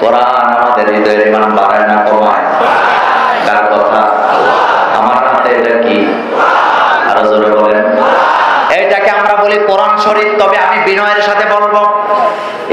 কোরআন আমাদের হৃদয়ের ইমান বাড়ায় না কমায়? কার কথা, আমার হাতে এটা কি? আরও জোরে বলেন। এটাকে আমরা বলি কোরআন শরীফ, তবে আমি বিনয়ের সাথে বলব,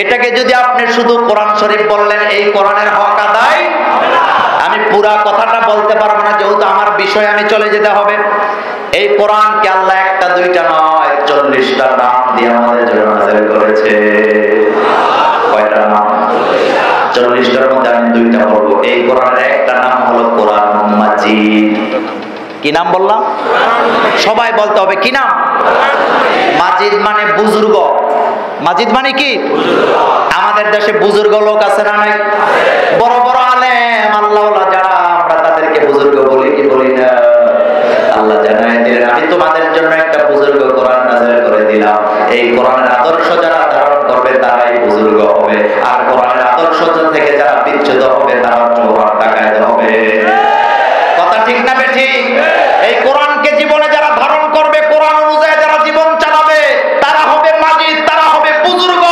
এটাকে যদি আপনি শুধু কোরআন শরীফ বললেন, এই কোরআনের হক আদায়, আমি পুরা কথাটা বলতে পারব না, যেহেতু আমার বিষয় আমি চলে যেতে হবে। এই কোরআনকে আল্লাহ একটা, দুইটা নয়, চল্লিশটা নাম দিয়ে আমাদের জন্য করেছে। কয়টা নাম? মধ্যে আমি দুইটা এই কোরআনের একটা নাম হলো কোরআন মাজিদ। কি নাম বললাম? সবাই বলতে হবে, কি নাম? মাজিদ মানে বুজুর্গ। মাজিদ মানে কি? আমাদের দেশে বুজুর্গ লোক আছে না নাই? বড় বড় আলেম, আল্লাহ যারা, আমরা তাদেরকে বুজুর্গ বলি কি বলি না? আল্লাহ জানাই দিলেন। আমি তোমাদের জন্য একটা বুজুর্গ কোরআন নাজিল করে দিলাম। এই কোরআনের আদর্শ যারা ধারণ করবে তারাই বুজুর্গ হবে। আর কোরআনের আদর্শ থেকে যারা বিচ্ছেদ হবে, তারা চোহার টাকায় হবে। কথা ঠিক না ঠিক এই কোরআনকে জীবনে যারা ধারণ করবে, কোরআন অনুযায়ী যারা জীবন চালাবে, তারা হবে মাজিদ, তারা হবে বুজুর্গ।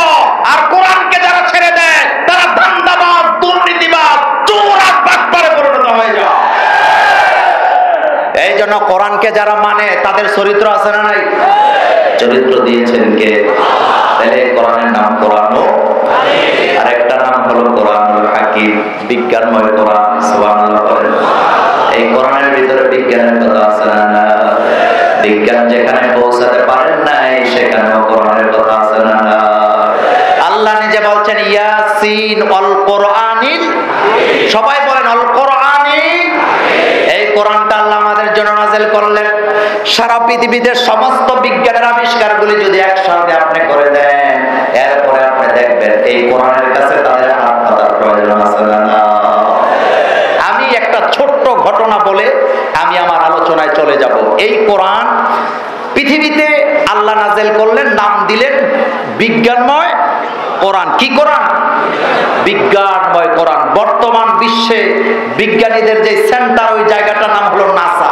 আর কোরআনকে যারা ছেড়ে দেয়, তারা ধান্দাবাজ দুর্নীতিবাজ চোর আর বাটপারে পরিণত হয়ে যায়। এই জন্য কোরআনকে যারা মানে তাদের চরিত্র আছে না নাই? চরিত্র দিয়েছেন কে? তাহলে কোরআনের নাম কোরআনও। আরেকটা নাম হলো কোরআনুল হাকিম, বিজ্ঞানময় কোরআন, সুবহানাল্লাহ এই কোরআনের ভিতরে বিজ্ঞানের কথা আছে না? বিজ্ঞান যেখানে পৌঁছাতে পারেন নাই, সেখানেও কোরআনের কথা আছে না? আল্লাহ নিজে বলছেন, ইয়াসিন অল কোরআনিল সবাই বলেন, অল কোরআনিল এই কোরআনটা আল্লাহ আমাদের জন্য নাজেল করলেন। সারা পৃথিবীতে সমস্ত বিজ্ঞানের আবিষ্কারগুলি যদি একসাথে আপনি করে দেন এরপরে আপনি দেখবেন এই কোরআনের কাছে তাদের প্রয়োজন আছে না আমি একটা ছোট্ট ঘটনা বলে আমি আমার আলোচনায় চলে যাব। এই কোরআন পৃথিবীতে আল্লাহ নাজেল করলেন, নাম দিলেন বিজ্ঞানময় কোরআন। কি কোরআন? বিজ্ঞানময় কোরআন। বর্তমান বিশ্বে বিজ্ঞানীদের যে সেন্টার, ওই জায়গাটার নাম হলো নাসা।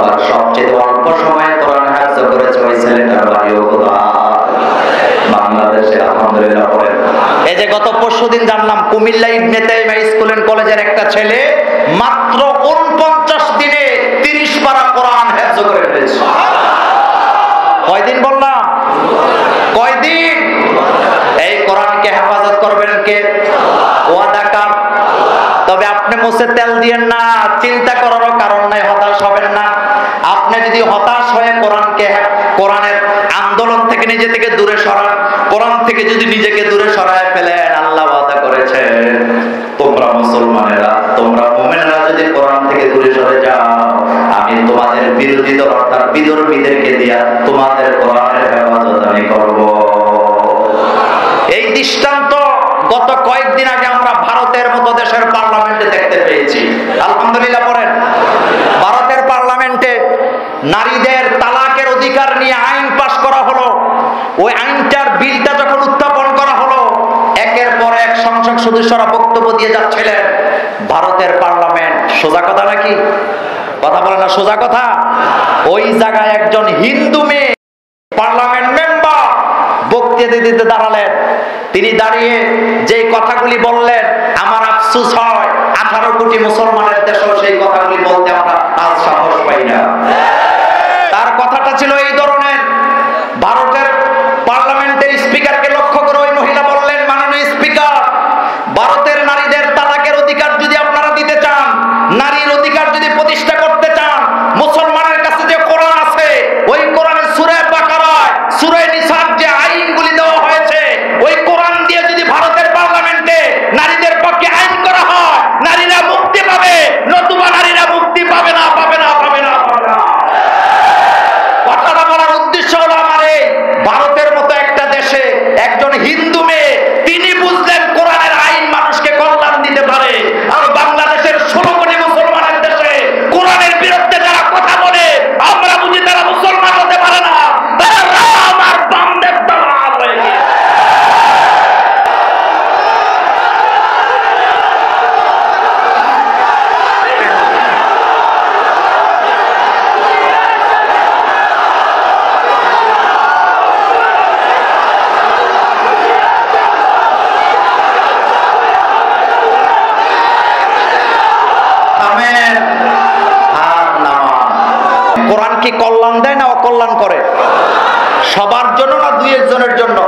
আবার সবচেয়ে অল্প সময়ে কোরআন করেছে ওই ছেলেটার বাংলাদেশে আলহামদুলিল্লাহ পড়েন। এই যে গত পরশু দিন জানলাম, কুমিল্লা স্কুল এন্ড কলেজের একটা ছেলে মাত্র উনপঞ্চাশ দিনে তিরিশ পারা কোরআন করে ফেলেছে। কয়দিন বললাম? কয়দিন? এই কোরআনকে হেফাজত করবেন কে? ওয়াদা কার? তবে আপনি মুছে তেল দিয়েন না, চিন্তা করারও কারণ নাই, হতাশ হবেন না। আপনি যদি হতাশ হয়ে কোরআনকে, কোরআনের আন্দোলন থেকে নিজে থেকে দূরে সরান, কোরআন থেকে যদি নিজেকে দূরে সরায় ফেলেন, আল্লাহ ওয়াদা করেছেন। তোমরা মুসলমানেরা, তোমরা মুমিনেরা যদি কোরআন থেকে দূরে সরে যাও, আমি তোমাদের বিরোধী দল অর্থাৎ বিদর্মীদেরকে দিয়া তোমাদের কোরআনের হেফাজত আমি করব। এই দৃষ্টান্ত গত কয়েকদিন আগে আমরা ভারতের মতো দেশের পার্লামেন্টে দেখতে পেয়েছি। আলহামদুলিল্লাহ পড়েন। নারীদের তালাকের অধিকার নিয়ে আইন পাশ করা হলো। ওই আইনটার বিলটা যখন উত্থাপন করা হলো, একের পর এক সংসদ সদস্যরা বক্তব্য দিয়ে যাচ্ছিলেন, ভারতের পার্লামেন্ট সোজা কথা নাকি? কথা বলে না, সোজা কথা। ওই জায়গায় একজন হিন্দু মেয়ে পার্লামেন্ট মেম্বার বক্তৃতা দিতে দাঁড়ালেন। তিনি দাঁড়িয়ে যে কথাগুলি বললেন, আমার আফসুস হয়, আঠারো কোটি মুসলমানের দেশেও সেই কথাগুলি বলতে আমরা আজ সাহস পাই না তার কথাটা ছিল এই ধরনের ভারতের পার্লামেন্টের স্পিকারকে লক্ষ্য করে ওই মহিলা বললেন মাননীয় স্পিকার ভারতের নারীদের তালাকের অধিকার যদি আপনারা দিতে চান নারীর অধিকার যদি প্রতিষ্ঠা করতে কি কল্যাণ দেয় না অকল্যাণ করে? সবার জন্য না দুই একজনের জন্য?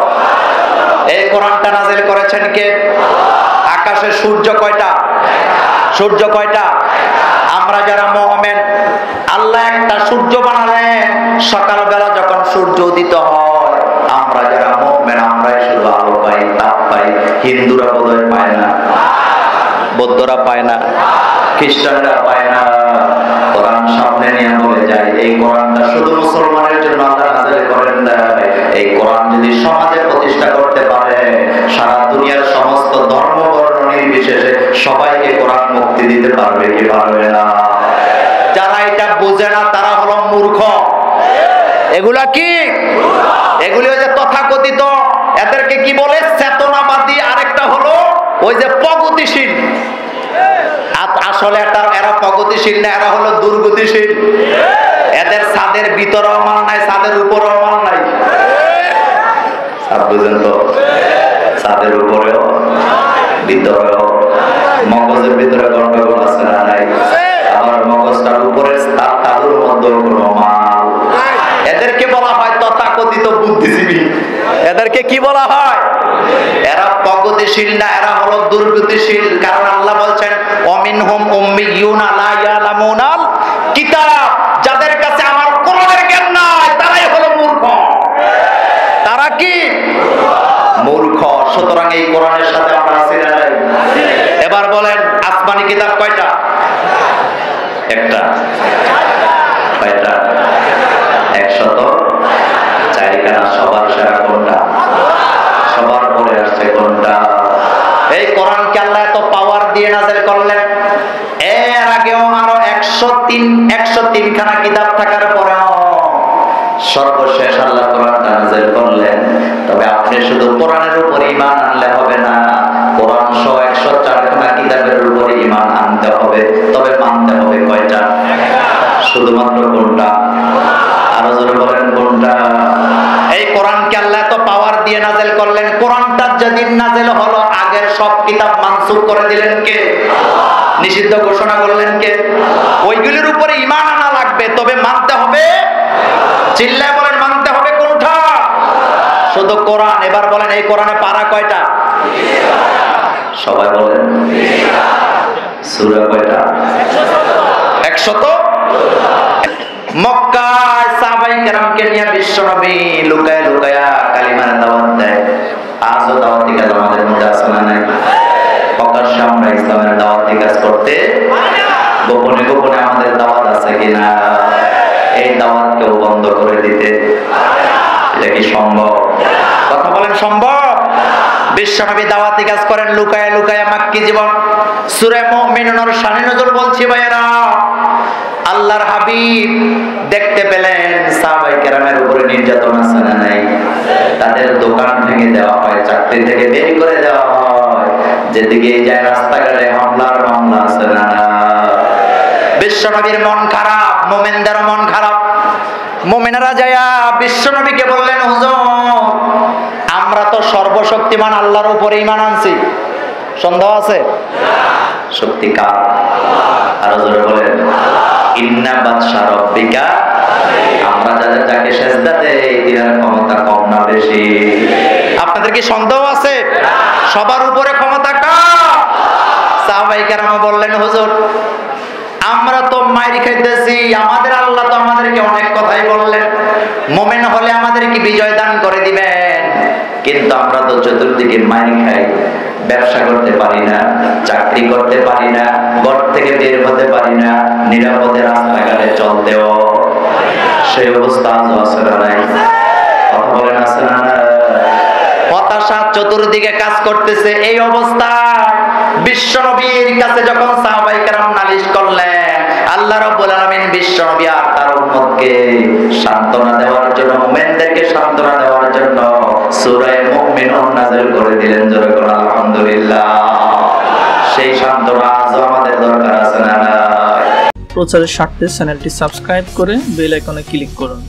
এই কোরআনটা নাজিল করেছেন কে? আকাশে সূর্য কয়টা? সূর্য কয়টা? আমরা যারা মোহামেন আল্লাহ একটা সূর্য বানালেন, সকালবেলা যখন সূর্য উদিত হয়, আমরা যারা মোহামেন আমরাই শুধু আলো পাই, তাপ পাই, হিন্দুরা বোধহয় পায় না, বৌদ্ধরা পায় না, খ্রিস্টানরা পায় না। কোরআন সামনে নিয়ে বলে যায়, এই কোরআনটা শুধু মুসলমানের জন্য আল্লাহ নাজিল করেন দেয় এই কোরআন যদি সমাজে প্রতিষ্ঠা করতে পারে, সারা দুনিয়ার সমস্ত ধর্ম বর্ণ নির্বিশেষে সবাইকে কোরআন মুক্তি দিতে পারবে কি পারবে না? যারা এটা বোঝে না, তারা হলো মূর্খ। এগুলা কি? এগুলি যে তথাকথিত। এদেরকে কি বলে? চেতনাবাদী। আরেকটা হলো ওই যে প্রগতিশীল। আসলে এটা এরা প্রগতিশীল না এরা হলো দুর্গতিশীল। এদের ছাদের ভিতরেও মাল নাই ছাদের উপরেও মাল নাই। ছাদ বুঝেন তো? ছাদের উপরেও ভিতরেও। মগজের ভিতরে গন্ডগোল আছে না নাই? আবার মগজটার উপরে তার তাদুর মধ্যে কোনো মাল এদেরকে বলা হয় তথাকথিত বুদ্ধিজীবী। এদেরকে কি বলা হয়? এরা প্রগতিশীল না এরা দুর্গতিশীল কারণ আল্লাহ বলছেন অমিন হুম উম্মিয়ুনা লা ইয়ালামুনাল কিতাব। যাদের কাছে আমার কোরআনের জ্ঞান নাই, তারাই হলো মূর্খ। তারা কি? মূর্খ। সুতরাং এই কোরআনের সাথে আমরা আছি এবার বলেন, আসমানি কিতাব কয়টা? একটা। কয়টা? একশত। চারিখানা সবার সেরা করলেন। এর আগেও আরও একশো তিন, একশো তিনখানা কিতাব থাকার পরেও সর্বশেষ আল্লাহ কোরআনটা নাজেল করলেন। তবে আপনি শুধু কোরআনের উপর ইমান আনলে হবে না, কোরআন সহ একশো চারখানা কিতাবের উপর ইমান আনতে হবে। তবে মানতে হবে কয়টা? শুধুমাত্র কোনটা? আরও জোরে বলেন কোনটা? এই কোরআনকে আল্লাহ এত পাওয়ার দিয়ে নাজেল করলেন। কোরআনটা যেদিন নাজেল হলো, আগের সব কিতাব মানসুখ করে দিলেন কে? নিষিদ্ধ ঘোষণা করলেন কে? ওইগুলির উপরে ইমান আনা লাগবে, তবে মানতে হবে। চিল্লায় বলেন, মানতে হবে কোনটা? শুধু কোরআন। এবার বলেন, এই কোরআনে পারা কয়টা? সবাই বলেন, সূরা কয়টা? একশত? লুকায়া কালিমার দাওয়াত দেয়। আজও দাওয়াতি কাজ আমাদের মধ্যে আছে না নাই? প্রকাশ্যে আমরা ইসলামের দাওয়াতি কাজ করতে? গোপনে গোপনে আমাদের দাওয়াত আছে কিনা? এই দাওয়াত বন্ধ করে দিতে। এটা কি সম্ভব? কথা বলেন সম্ভব? বিশ্বনবী দাওয়াতি কাজ করেন, লুকায় লুকায় মাক্কি জীবন। সূরা মুমিনুনের শানে নজর বলছি, ভাইয়েরা। আল্লাহর হাবিব দেখতে পেলেন সাহাবাই কেরামের উপরে নির্যাতন আছে না নাই? তাদের দোকান ভেঙে দেওয়া হয়, চাকরি থেকে বের করে দেওয়া হয়। যেদিকে যায় রাস্তাঘাটে হামলার মামলা আছে না বিশ্বনবীর মন খারাপ, মোমেনদের মন খারাপ। মোমেনারা যায়া বিশ্বনবীকে বললেন, হুজুর, আমরা তো সর্বশক্তিমান আল্লাহর উপরে ইমান আনছি। সন্দেহ আছে? শক্তি কার? আরও জোরে বলেন। আমরা আপনাদের কি সন্দেহ আছে? সবার উপরে ক্ষমতা বললেন, হুজুর, আমরা তো মাইরি খাইতেছি, আমাদের আল্লাহ তো আমাদেরকে অনেক কথাই বললেন। মোমেন হলে আমাদের কি বিজয় দান করে দিবেন। কিন্তু আমরা তো চতুর্দিকে মাইরি খাই, ব্যবসা করতে পারি না। চাকরি করতে পারি না, ঘর থেকে বের হতে পারি না, নিরাপদে রাস্তাঘাটে চলতেও। সেই অবস্থা নাই? চতুর্দিকে কাজ করতেছে, এই অবস্থায় বিশ্ব নবীর কাছে যখন সাহাবাই নালিশ করলেন, আল্লাহ রাব্বুল আলামিন বিশ্ব নবী আর তার উম্মতকে সান্ত্বনা দেওয়ার জন্য, মুমিনদেরকে সান্ত্বনা দেওয়ার জন্য সূরা মুমিনুন নাযিল করে দিলেন, জোরে করে আলহামদুলিল্লাহ। সেই শান্ত আজও আমাদের দরকার আছে, না? প্রচারের স্বার্থে চ্যানেলটি সাবস্ক্রাইব করে বেল আইকনে ক্লিক করুন